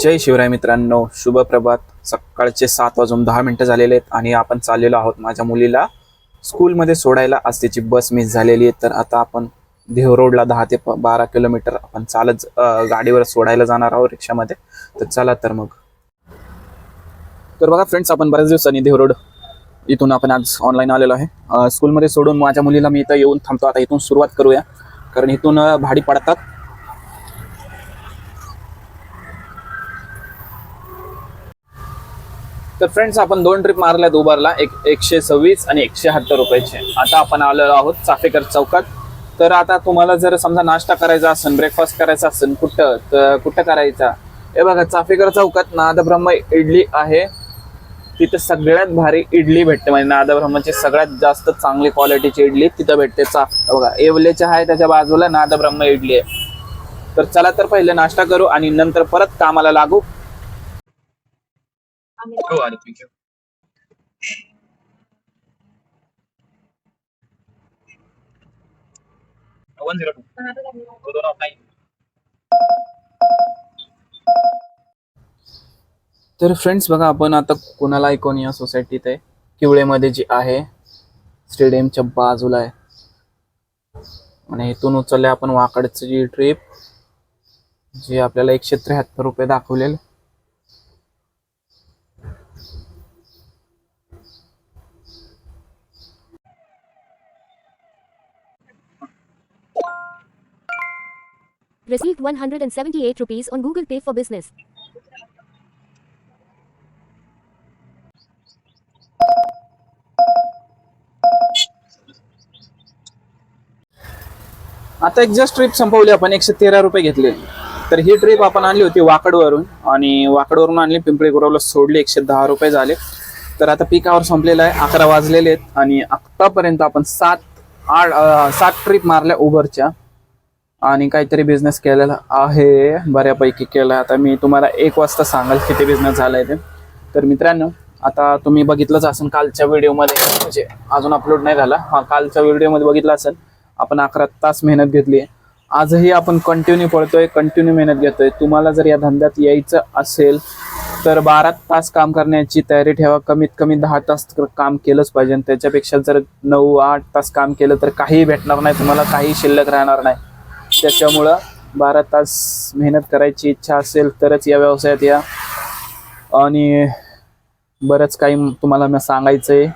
जय शिवराय मित्रांनो शुभ प्रभात. सकाळचे सात वाजून दहा मिनटं झालेले आहेत आणि आपण चाललेलो आहोत माझ्या मुलीला स्कूलमध्ये सोडायला. आज त्याची बस मिस झालेली आहे. तर आता आपण देव रोडला दहा ते बारा किलोमीटर आपण चालत गाडीवर सोडायला जाणार आहोत रिक्षामध्ये. तर चला तर मग. तर बघा फ्रेंड्स आपण बऱ्याच दिवसांनी देव रोड इथून आपण आज ऑनलाईन आलेलो आहे. स्कूलमध्ये सोडून माझ्या मुलीला मी इथं येऊन थांबतो. आता इथून सुरुवात करूया. कारण इथून भाडी पडतात. तर फ्रेंड्स आपण दोन ट्रिप मारल्यात उबरला एक एकशे सव्वीस आणि एकशे हत्तर रुपयाचे. आता आपण आलेलो आहोत चाफेकर चौकात. तर आता तुम्हाला जर समजा नाश्ता करायचा असेल ब्रेकफास्ट करायचा असेल कुठं तर कुठं करायचा? हे बघा चाफेकर चौकात नादब्रह्म इडली आहे. तिथं सगळ्यात भारी इडली भेटते. म्हणजे नादब्रह्मची सगळ्यात जास्त चांगली क्वालिटीची इडली तिथं भेटते. चा बघा येवलेच्या आहे त्याच्या बाजूला नादब्रह्म इडली आहे. तर चला तर पहिले नाश्ता करू आणि नंतर परत कामाला लागू. हो आले. Thank you one zero two दोन ऑफ नाईन तर फ्रेंड्स बघा आपण आता कुणाला ऐकून या सोसायटीत आहे किवळेमध्ये जी आहे स्टेडियमच्या बाजूला आहे. आणि इथून उचलले आपण वाकडची जी ट्रिप जी आपल्याला एकशे त्र्याहत्तर रुपये दाखवलेले. Received 178 rupees on Google Pay for Business. आता एक जस्ट ट्रिप संपवली आपण. एकशे तेरा रुपये घेतले. तर ही ट्रिप आपण आणली होती वाकडवरून. आणि वाकडवरून आणली पिंपरी गुरावला सोडली एकशे दहा रुपये झाले. तर आता पिकावर संपलेलं आहे. अकरा वाजलेले आहेत. आणि आतापर्यंत आपण सात आठ सात ट्रिप मारल्या उबरच्या आणि काहीतरी बिझनेस केलेला आहे बऱ्यापैकी केला. आता मी तुम्हाला एक वाजता सांगाल किती बिझनेस झालाय ते. तर मित्रांनो आता तुम्ही बघितलंच असेल कालच्या व्हिडिओमध्ये म्हणजे अजून अपलोड नाही झाला. हा कालच्या व्हिडिओमध्ये बघितलं असेल. आपण अकरा तास मेहनत घेतली आजही आपण कंटिन्यू पडतोय कंटिन्यू मेहनत घेतोय. तुम्हाला जर या धंद्यात यायचं असेल तर बारा तास काम करण्याची तयारी ठेवा. कमीत कमी दहा तास काम केलंच पाहिजे. आणि त्याच्यापेक्षा जर नऊ आठ तास काम केलं तर काहीही भेटणार नाही. तुम्हाला काही शिल्लक राहणार नाही. त्याच्यामुळं बारा तास मेहनत करायची इच्छा असेल तरच या व्यवसायात या. आणि बरंच काही तुम्हाला मी सांगायचं आहे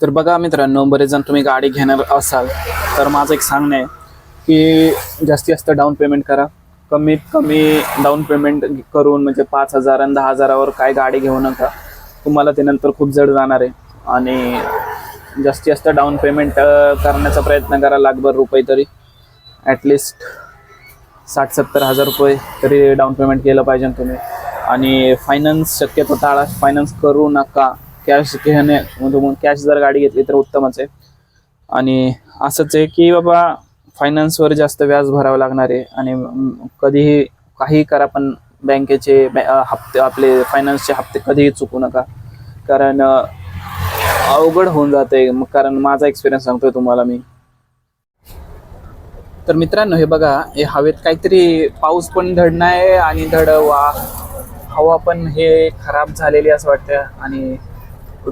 तर बघा मित्रांनो बरेच जण तुम्ही गाडी घेणार असाल तर माझं एक सांगणं आहे की जास्तीत जास्त डाऊन पेमेंट करा. कमीत कमी डाऊन पेमेंट करून म्हणजे पाच हजार आणि दहा हजारावर काय गाडी घेऊ नका. तुम्हाला ते नंतर खूप जड जाणार आहे. आणि जास्तीत जास्त डाऊन पेमेंट करण्याचा प्रयत्न करा लाखभर रुपये तरी. ॲटलिस्ट साठ सत्तर हजार रुपये तरी डाऊन पेमेंट केलं पाहिजे तुम्ही. आणि फायनान्स शक्यतो टाळा. फायनान्स करू नका. कॅश घेणे म्हणजे कॅश जर गाडी घेतली तर उत्तमच आहे. आणि असंच आहे की बाबा फायनान्सवर जास्त व्याज भरावं लागणार आहे. आणि कधीही काही करा पण बँकेचे बॅ- हप्ते आपले फायनान्सचे हप्ते कधीही चुकू नका. कारण अवघड होऊन जाते मग कारण माझा एक्सपिरियन्स सांगतोय तुम्हाला मी. तर मित्रांनो हे बघा हे हवेत काहीतरी पाऊस पण धड नाही आणि धड वा हवा पण हे खराब झालेली असं वाटतं आणि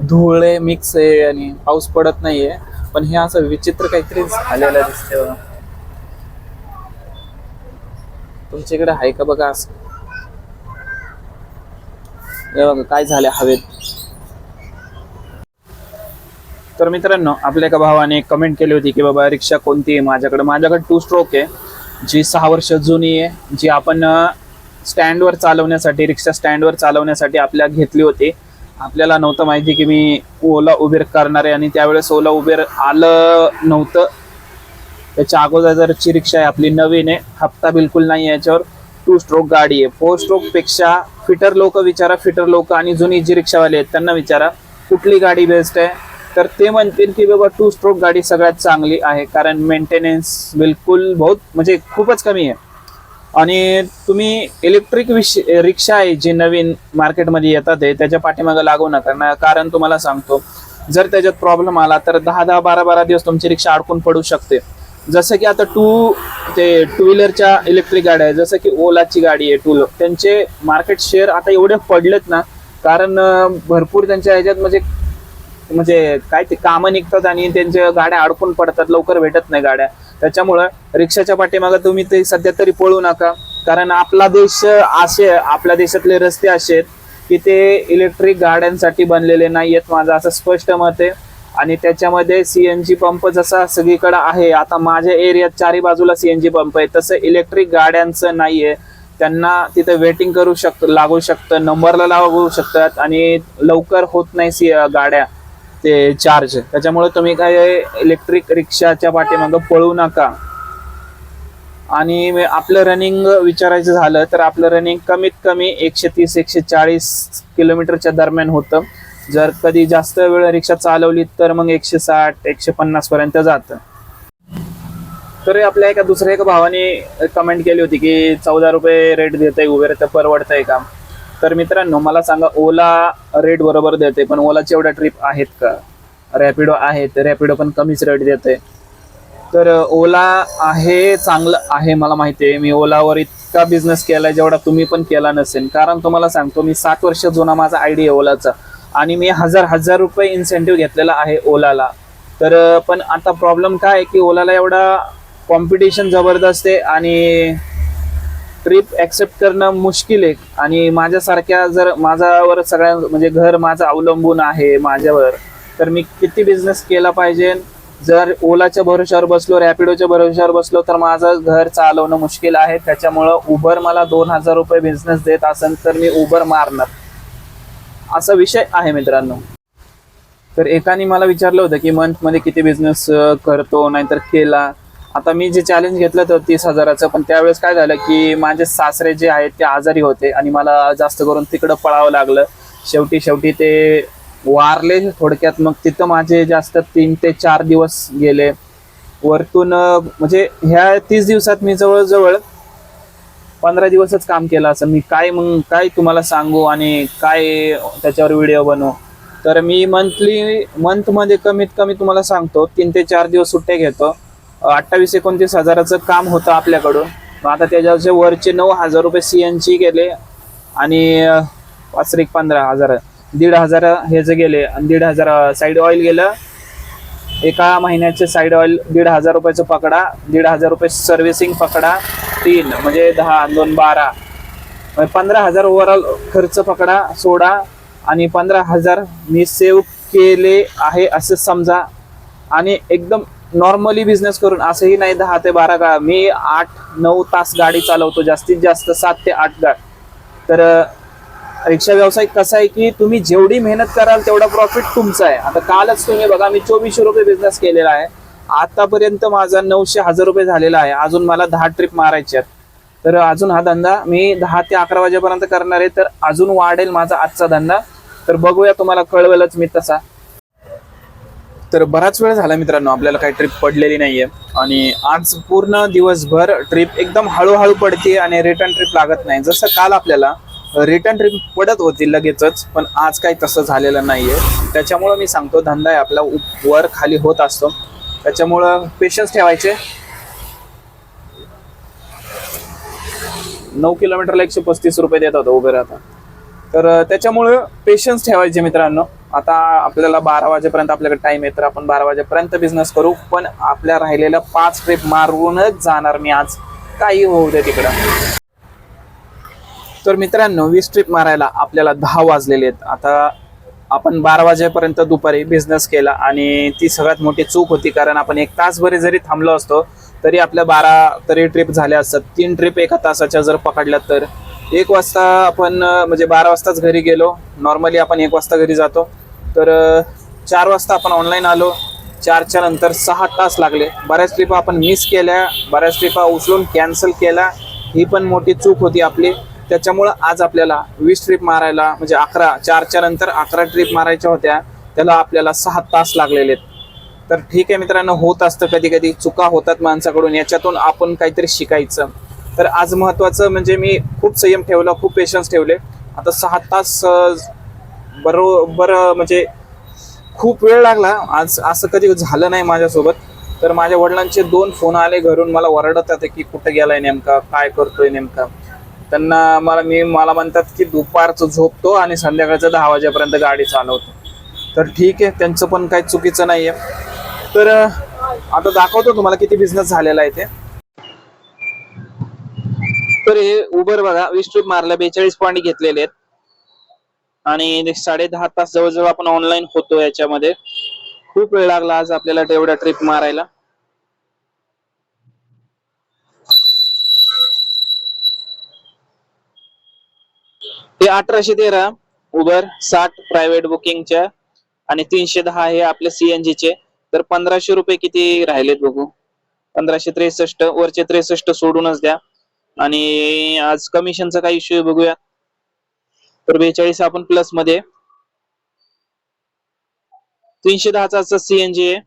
धुळे मिक्स आहे आणि पाऊस पडत नाही आहे पण हे असं विचित्र काहीतरी झालेलं दिसतं तुमच्याकडे आहे का बघा असं? हे बघा काय झालं हवेत? तर मित्रांनो आपल्या एका भावाने कमेंट केली होती की बाबा रिक्षा कोणती आहे माझ्याकडे? माझ्याकडे टू स्ट्रोक आहे जी सहा वर्ष जुनी आहे जी आपण स्टँडवर चालवण्यासाठी रिक्षा स्टँडवर चालवण्यासाठी आपल्या घेतली होती. आपल्याला नव्हतं माहिती की मी ओला उबेर करणार आहे आणि त्यावेळेस ओला उबेर आलं नव्हतं. त्याच्या अगोदरची रिक्षा आहे आपली नवीन आहे हप्ता बिलकुल नाही आहे याच्यावर. टू स्ट्रोक गाडी आहे. फोर स्ट्रोकपेक्षा फिटर लोक विचारा फिटर लोक आणि जुनी जी रिक्षावाले आहेत त्यांना विचारा कुठली गाडी बेस्ट आहे? तर ते म्हणतील की बाबा टू स्ट्रोक गाडी सगळ्यात चांगली आहे कारण मेंटेनन्स बिलकुल बहुत म्हणजे खूपच कमी आहे. आणि तुम्ही इलेक्ट्रिक विश रिक्षा आहे जी नवीन मार्केटमध्ये येतात आहे त्याच्या पाठीमागं लागू नका. ना कारण तुम्हाला सांगतो जर त्याच्यात प्रॉब्लेम आला तर दहा दहा बारा बारा दिवस तुमची रिक्षा अडकून पडू शकते. जसं की आता टू ते टू व्हीलरच्या इलेक्ट्रिक गाड्या आहे जसं की ओलाची गाडी आहे टू त्यांचे मार्केट शेअर आता एवढे पडलेत ना कारण भरपूर त्यांच्या ह्याच्यात म्हणजे म्हणजे काय ते कामं निघतात आणि त्यांच्या गाड्या अडकून पडतात लवकर भेटत नाही गाड्या. त्याच्यामुळं रिक्षाच्या पाठीमागं तुम्ही ते सध्या तरी पळू नका. कारण आपला देश असे आपल्या देशातले रस्ते असे आहेत की ते इलेक्ट्रिक गाड्यांसाठी बनलेले नाही आहेत माझं असं स्पष्ट मत आहे. आणि त्याच्यामध्ये सी एन जी पंप जसा सगळीकडे आहे आता माझ्या एरियात चारी बाजूला सी एन जी पंप आहे तसं इलेक्ट्रिक गाड्यांचं नाही आहे त्यांना तिथे वेटिंग करू शक लागू शकतं नंबरला लागू शकतात आणि लवकर होत नाही सी गाड्या. ते चार्ज त्याच्यामुळे तुम्ही काय इलेक्ट्रिक रिक्षाच्या पाठीमागं पळू नका. आणि आपलं रनिंग विचारायचं झालं तर आपलं रनिंग कमीत कमी एकशे तीस एकशे चाळीस किलोमीटरच्या दरम्यान होतं. जर कधी जास्त वेळ रिक्षा चालवली तर मग एकशे साठ एकशे पन्नास पर्यंत जातं. तर आपल्या एका दुसऱ्या एका भावाने कमेंट केली होती की चौदा रुपये रेट देत आहे उबेर तर परवडतंय का? तर मित्रांनो मला सांगा ओला रेट बरोबर देते पण ओलाचे एवढ्या ट्रिप आहेत का? रॅपिडो आहेत रॅपिडो पण कमीच रेट देते तर ओला आहे चांगलं आहे मला माहिती आहे. मी ओलावर इतका बिझनेस केला जेवढा तुम्ही पण केला नसेल. कारण तुम्हाला सांगतो मी सात वर्ष जुना माझा आयडी आहे ओलाचा. आणि मी हजार हजार रुपये इन्सेंटिव्ह घेतलेला आहे ओलाला. तर पण आता प्रॉब्लेम काय आहे की ओलाला एवढा कॉम्पिटिशन जबरदस्त आहे आणि ट्रिप ॲक्सेप्ट करणं मुश्किल आहे. आणि माझ्यासारख्या जर माझ्यावर सगळ्या म्हणजे घर माझं अवलंबून आहे माझ्यावर तर मी किती बिझनेस केला पाहिजे? जर ओलाच्या भरोश्यावर बसलो रॅपिडोच्या भरोश्यावर बसलो तर माझं घर चालवणं मुश्किल आहे. त्याच्यामुळं उबर मला दोन हजार रुपये बिझनेस देत असेल तर मी उबर मारणार. असा विषय आहे मित्रांनो. तर एकाने मला विचारलं होतं की मंथमध्ये किती बिझनेस करतो नाहीतर केला. आता मी जे चॅलेंज घेतलं होतं तीस हजाराचं पण त्यावेळेस काय झालं की माझे सासरे जे आहेत ते आजारी होते आणि मला जास्त करून तिकडं पळावं लागलं. शेवटी शेवटी ते वारले थोडक्यात. मग तिथं माझे जास्त तीन ते चार दिवस गेले. वरतून म्हणजे ह्या तीस दिवसात मी जवळजवळ पंधरा दिवसच काम केलं असं. मी काय मग काय तुम्हाला सांगू आणि काय त्याच्यावर व्हिडिओ बनवू? तर मी मंथली मंथमध्ये कमीत कमी तुम्हाला सांगतो तीन ते चार दिवस सुट्ट्या घेतो. अठ्ठावीस एकोणतीस हजाराचं काम होतं आपल्याकडून. मग आता त्याच्यावरचे वरचे नऊ हजार रुपये सी एनची गेले आणि अं, वासरिक पंधरा हजार दीड हजार हे जे गेले आणि दीड हजार साईड ऑइल गेलं. एका महिन्याचे साईड ऑइल दीड हजार रुपयाचं पकडा दीड हजार रुपये सर्व्हिसिंग पकडा तीन म्हणजे दहा दोन बारा. म्हणजे पंधरा हजार ओव्हरऑल खर्च पकडा सोडा आणि पंधरा हजार मी सेव्ह केले आहे असं समजा. आणि एकदम नॉर्मली बिझनेस करून असंही नाही दहा ते बारा का मी आठ नऊ तास गाडी चालवतो जास्तीत जास्त सात ते आठ गा तर रिक्षा व्यवसाय कसा आहे की तुम्ही जेवढी मेहनत कराल तेवढा प्रॉफिट तुमचा आहे. आता कालच तुम्ही बघा मी चोवीसशे रुपये बिझनेस केलेला आहे. आतापर्यंत माझा नऊशे हजार रुपये झालेला आहे. अजून मला दहा ट्रिप मारायची आहेत. तर अजून हा धंदा मी दहा ते अकरा वाजेपर्यंत करणार आहे. तर अजून वाढेल माझा आजचा धंदा. तर बघूया तुम्हाला कळवेलच मी तसा. तर बराच वेळ झाला मित्रांनो आपल्याला काही ट्रिप पडलेली नाहीये. आणि आज पूर्ण दिवसभर ट्रिप एकदम हळूहळू पडते आणि रिटर्न ट्रिप लागत नाही. जसं काल आपल्याला रिटर्न ट्रिप पडत होती लगेचच पण आज काही तसं झालेलं नाहीये. त्याच्यामुळं मी सांगतो धंदा आहे आपला वर खाली होत असतो. त्याच्यामुळं पेशन्स ठेवायचे. नऊ किलोमीटरला एकशे पस्तीस रुपये देत होता उभे राहता. तर त्याच्यामुळं पेशन्स ठेवायचे मित्रांनो. आता आपल्याला बारा वाजेपर्यंत आपल्याकडे टाइम आहे तर आपण बारा वाजेपर्यंत बिझनेस करू. पण आपल्या राहिलेल्या पाच ट्रिप मारूनच जाणार मी आज. काही होऊ दे तिकडं. तर मित्रांनो वीस ट्रिप मारायला आपल्याला दहा वाजलेले आहेत. आता आपण बारा वाजेपर्यंत दुपारी बिझनेस केला आणि ती सगळ्यात मोठी चूक होती कारण आपण एक तासभरी जरी थांबलो असतो तरी आपल्या बारा तरी ट्रिप झाल्या असतात. तीन ट्रिप एका तासाच्या जर पकडल्या तर एक वाजता आपण म्हणजे बारा वाजताच घरी गेलो. नॉर्मली आपण एक वाजता घरी जातो. तर चार वाजता आपण ऑनलाईन आलो. चारच्या नंतर सहा तास लागले. बऱ्याच ट्रिपा आपण मिस केल्या. बऱ्याच ट्रिपा उचलून कॅन्सल केल्या ही पण मोठी चूक होती आपली. त्याच्यामुळं आज आपल्याला वीस ट्रिप मारायला म्हणजे अकरा चारच्या नंतर अकरा ट्रिप मारायच्या होत्या. त्याला आपल्याला सहा तास लागलेले आहेत. तर ठीक आहे मित्रांनो होत असतं कधी कधी चुका होतात माणसाकडून. याच्यातून आपण काहीतरी शिकायचं. तर आज महत्त्वाचं म्हणजे मी खूप संयम ठेवला खूप पेशन्स ठेवले. आता सहा तास बरोबर म्हणजे खूप वेळ लागला. आज असं कधी झालं नाही माझ्यासोबत. तर माझ्या वडिलांचे दोन फोन आले घरून. मला ओरडत होते की कुठं गेलाय नेमका काय करतोय नेमका. त्यांना मला मी मला म्हणतात की दुपारचं झोपतो आणि संध्याकाळचं दहा वाजेपर्यंत गाडी चालवतो. तर ठीक आहे त्यांचं पण काही चुकीचं नाही आहे तर आता दाखवतो तुम्हाला किती बिझनेस झालेला आहे ते. तर हे उबर बघा वीस ट्रिप मारल्या बेचाळीस पॉईंट घेतलेले आहेत. आणि साडे दहा तास जवळजवळ आपण ऑनलाईन होतो याच्यामध्ये. खूप वेळ लागला आज आपल्याला तेवढ्या ट्रिप मारायला. ते अठराशे तेरा उबर साठ प्रायव्हेट बुकिंगच्या आणि तीनशे दहा हे आपले सीएनजी चे. तर पंधराशे रुपये किती राहिलेत बघू? पंधराशे त्रेसष्ट वरचे त्रेसष्ट सोडूनच द्या. आणि आज कमिशनचा काय इश्यू बघूया. तर बेचाळीस आपण प्लसमध्ये. तीनशे दहाचा सीएनजी आहे.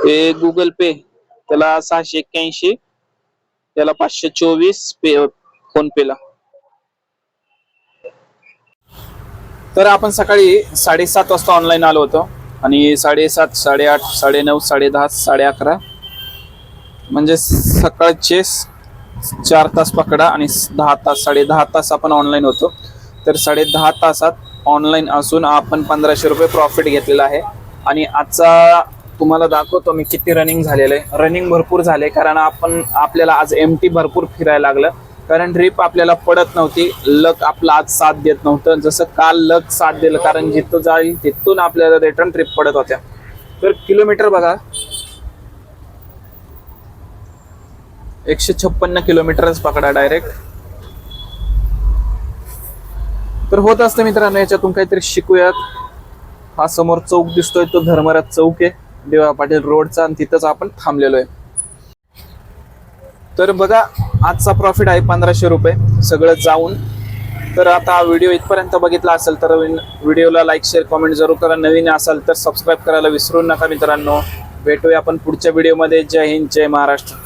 हे गुगल पे त्याला सहाशे एक्क्याऐंशी त्याला पाचशे चोवीस पे फोन पेला तर आपण सकाळी साडेसात वाजता ऑनलाईन आलो होतो. आणि साडेसात साडेआठ साडेनऊ साडे दहा साडे अकरा म्हणजे सकाळचे चार तास पकडा आणि दहा तास साडे दहा तास आपण ऑनलाईन होतो. तर साडे दहा तासात ऑनलाईन असून आपण पंधराशे रुपये प्रॉफिट घेतलेला आहे. आणि आजचा तुम्हाला दाखवतो मी किती रनिंग झालेलं आहे. रनिंग भरपूर झाले कारण आपण आपल्याला आज एम टी भरपूर फिरायला लागलं. कारण ट्रिप आपल्याला पडत नव्हती. लक आपला आज साथ देत नव्हतं. जसं काल लक साथ दिलं कारण जिथं जाईल तिथून आपल्याला रिटर्न ट्रिप पडत होत्या. तर किलोमीटर बघा. एकशे छप्पन्न किलोमीटरच पकडा डायरेक्ट तर होत असतं मित्रांनो याच्यातून काहीतरी शिकूयात. हा समोर चौक दिसतोय तो धर्मराज चौक आहे. देवा पाटील रोडचा आणि तिथंच आपण थांबलेलो आहे. तर बघा आजचा प्रॉफिट आहे पंधराशे रुपये सगळं जाऊन. तर आता हा व्हिडिओ इथपर्यंत बघितला असेल तर व्हिडिओला लाईक शेअर कमेंट जरूर करा. नवीन असाल तर सबस्क्राईब करायला विसरू नका मित्रांनो. भेटूया आपण पुढच्या व्हिडिओमध्ये जय हिंद जय महाराष्ट्र.